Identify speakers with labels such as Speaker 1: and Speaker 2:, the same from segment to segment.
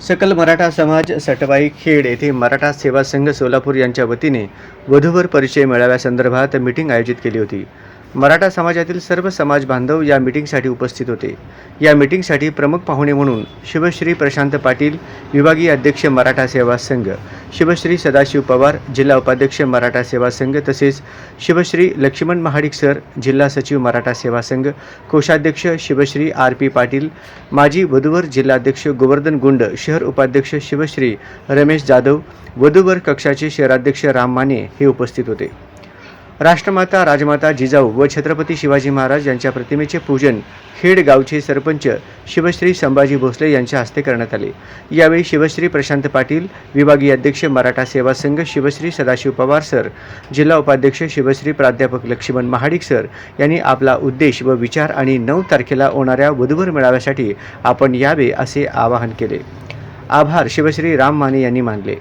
Speaker 1: सकल मराठा समाज सटवाई खेड येथे मराठा सेवा संघ सोलापूर यांच्या वतीने वधूवर परिचय मेळाव्यासंदर्भात मीटिंग आयोजित केली होती. मराठा समाजातील सर्व समाज बांधव या मीटिंगसाठी उपस्थित होते. या मीटिंगसाठी प्रमुख पाहुणे म्हणून शिवश्री प्रशांत पाटील विभागीय अध्यक्ष मराठा सेवा संघ शिवश्री सदाशिव पवार जिल्हा उपाध्यक्ष मराठा सेवा संघ तसेच शिवश्री लक्ष्मण महाडिक सर जिल्हा सचिव मराठा सेवा संघ कोषाध्यक्ष शिवश्री आर पी पाटील माजी वधूवर जिल्हाध्यक्ष गोवर्धन गुंड शहर उपाध्यक्ष शिवश्री रमेश जाधव वधूवर कक्षाचे शहराध्यक्ष राम माने हे उपस्थित होते. राष्ट्रमाता राजमाता जिजाऊ व छत्रपती शिवाजी महाराज यांच्या प्रतिमेचे पूजन खेड गावचे सरपंच शिवश्री संभाजी भोसले यांच्या हस्ते करण्यात आले. यावेळी शिवश्री प्रशांत पाटील विभागीय अध्यक्ष मराठा सेवा संघ शिवश्री सदाशिव पवार सर जिल्हा उपाध्यक्ष शिवश्री प्राध्यापक लक्ष्मण महाडिक सर यांनी आपला उद्देश व विचार आणि नऊ तारखेला होणाऱ्या वधूवर मेळाव्यासाठी आपण यावे असे आवाहन केले. आभार शिवश्री राम माने यांनी मानले.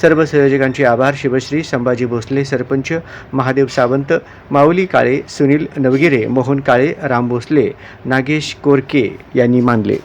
Speaker 1: सर्व संयोजकांचे आभार. शिवश्री संभाजी भोसले सरपंच महादेव सावंत माऊली काळे सुनील नवगिरे मोहन काळे राम भोसले नागेश कोरके यांनी मानले.